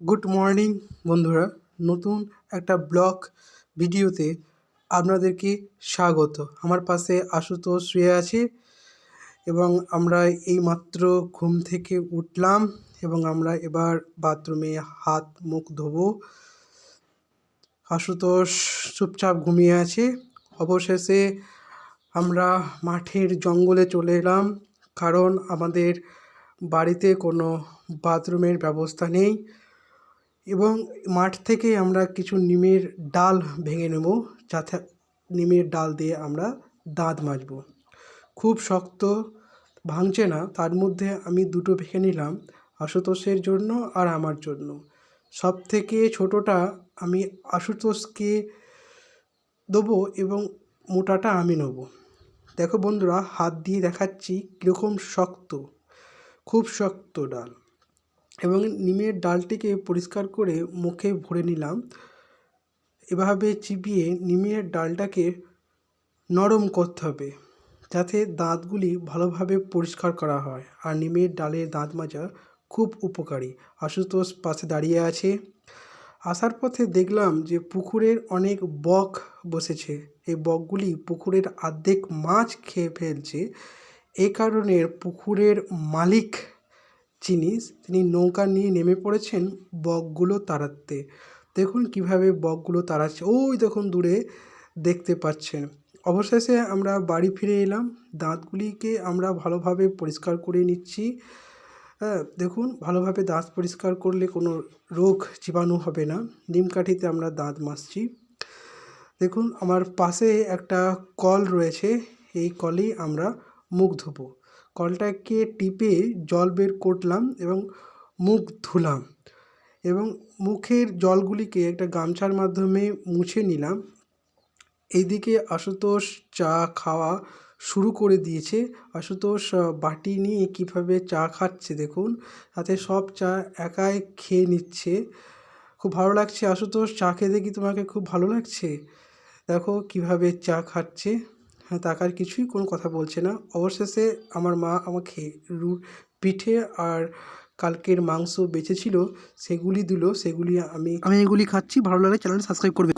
Good morning বন্ধুরা। নতুন একটা ব্লগ ভিডিওতে আপনাদেরকে স্বাগত। আমার পাশে আশুতোষ শুয়ে আছে এবং আমরা এইমাত্র ঘুম থেকে উঠলাম এবং আমরা এবার বাথরুমে হাত মুখ ধোবো। আশুতোষ চুপচাপ ঘুমিয়ে আছে। অবশেষে আমরা মাঠের জঙ্গলে চলে এলাম কারণ আমাদের বাড়িতে কোনো বাথরুমের ব্যবস্থা নেই। এবং মাঠ থেকে আমরা কিছু নিমের ডাল ভেঙে নেব, যাতে নিমের ডাল দিয়ে আমরা দাঁত মাজবো। খুব শক্ত ভাঙছে না, তার মধ্যে আমি দুটো ভেঙে নিলাম, আশুতোষের জন্য আর আমার জন্য। সব থেকে ছোটোটা আমি আশুতোষকে দেবো এবং মোটাটা আমি নেব। দেখো বন্ধুরা, হাত দিয়ে দেখাচ্ছি কীরকম শক্ত, খুব শক্ত ডাল। এবং নিমের ডালটিকে পরিষ্কার করে মুখে ভরে নিলাম। এভাবে চিবিয়ে নিমের ডালটাকে নরম করতে হবে, যাতে দাঁতগুলি ভালোভাবে পরিষ্কার করা হয়। আর নিমের ডালের দাঁত মাজা খুব উপকারী। আশুতোষ পাশে দাঁড়িয়ে আছে। আসার পথে দেখলাম যে পুকুরের অনেক বক বসেছে। এই বকগুলি পুকুরের অর্ধেক মাছ খেয়ে ফেলছে। এই কারণে পুকুরের মালিক যিনি তিনি নৌকা নিয়ে নেমে পড়েছেন বকগুলো তাড়াতে। দেখুন কীভাবে বকগুলো তাড়াচ্ছে। ওই দেখুন দূরে দেখতে পাচ্ছেন। অবশেষে আমরা বাড়ি ফিরে এলাম। দাঁতগুলিকে আমরা ভালোভাবে পরিষ্কার করে নিচ্ছি। হ্যাঁ দেখুন ভালোভাবে দাঁত পরিষ্কার করলে কোনো রোগ জীবাণু হবে না। নিমকাঠিতে আমরা দাঁত মাজছি। দেখুন আমার পাশে একটা কল রয়েছে। এই কলেই আমরা মুখ ধোবো। কলটাকে টিপে জল বের করলাম এবং মুখ ধুলাম এবং মুখের জলগুলিকে একটা গামছার মাধ্যমে মুছে নিলাম। এইদিকে আশুতোষ চা খাওয়া শুরু করে দিয়েছে। আশুতোষ বাটি নিয়ে কীভাবে চা খাচ্ছে দেখুন। তাতে সব চা একাই খেয়ে নিচ্ছে। খুব ভালো লাগছে আশুতোষ, চা খেতে কি তোমাকে খুব ভালো লাগছে। দেখো কীভাবে চা খাচ্ছে। তাকার কিছুই কোনো কথা বলছে না। অবশেষে আমার মা আমাকে রু পিঠে আর কালকের মাংস বেঁচেছিল সেগুলি দিল, সেগুলি আমি আমি এগুলি খাচ্ছি। ভালো লাগলে চ্যানেল সাবস্ক্রাইব করবে।